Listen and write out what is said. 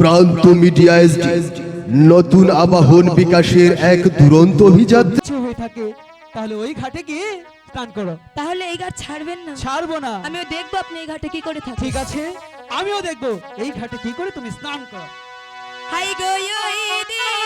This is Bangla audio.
প্রান্ত মিডিয়া এসডি নতুন আবাহন বিকাশের এক দুরন্ত অভিযান। হয়ে থাকে তাহলে ওই ঘাটে গিয়ে স্নান করো। তাহলে এই ঘাট ছাড়বেন না। ছাড়বো না। আমিও দেখব আপনি এই ঘাটে কি করে থাকেন। ঠিক আছে আমিও দেখব এই ঘাটে কি করে তুমি স্নান করো। হাই গো ওই দিন